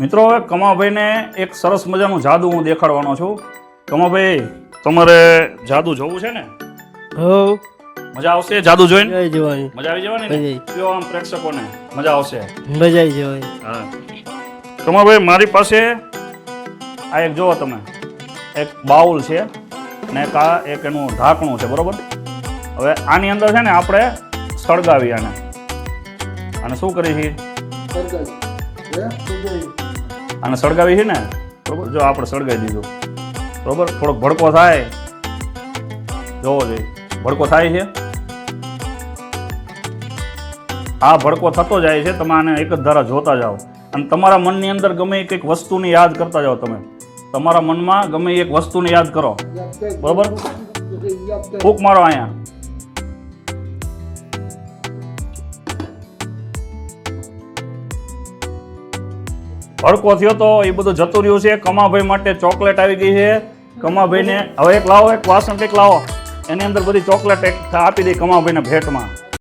મિત્રો હવે કમાભાઈને એક સરસ મજાનું જાદુ હું દેખાડવાનો છું. કમાભાઈ તમારે જાદુ જોવું છે ને? હો. મજા આવશે જાદુ જોઈને? જય જવાય મજા આવી જવાની. કયો આમ પ્રેક્ષકોને મજા આવશે. મજા આવી જવાય હા. કમાભાઈ મારી પાસે આ એક જુઓ તમે. એક બાઉલ છે ને એક આ એક એનું ઢાંકણું છે બરોબર? હવે આની અંદર છે ને આપણે સળગાવી આને. અને શું કરી છીએ? આને સળગાવી છે ને, બરોબર? જો આપણે સળગાવી દીધું. બરોબર? થોડોક ભડકો થાય. જોવો જોઈએ ભડકો થાય છે? આ ભડકો થતો જાય છે, તમે આને એક જ ધારા જોતા જાઓ. અને તમારા મનની અંદર ગમે એક એક વસ્તુને યાદ કરતા જાઓ તમે. તમારા મનમાં ગમે એક વસ્તુને યાદ કરો. બરોબર? ફૂંક મારો અહીંયા. ભડકો થયો તો એ બધું જતું રહ્યું છે. કમાભાઈ માટે ચોકલેટ આવી ગઈ છે. કમાભાઈને, હવે એક લાવો, એક વાસણ કંઈક લાવો. એની અંદર બધી ચોકલેટ એક આપી દઈ કમાભાઈને ભેટમાં.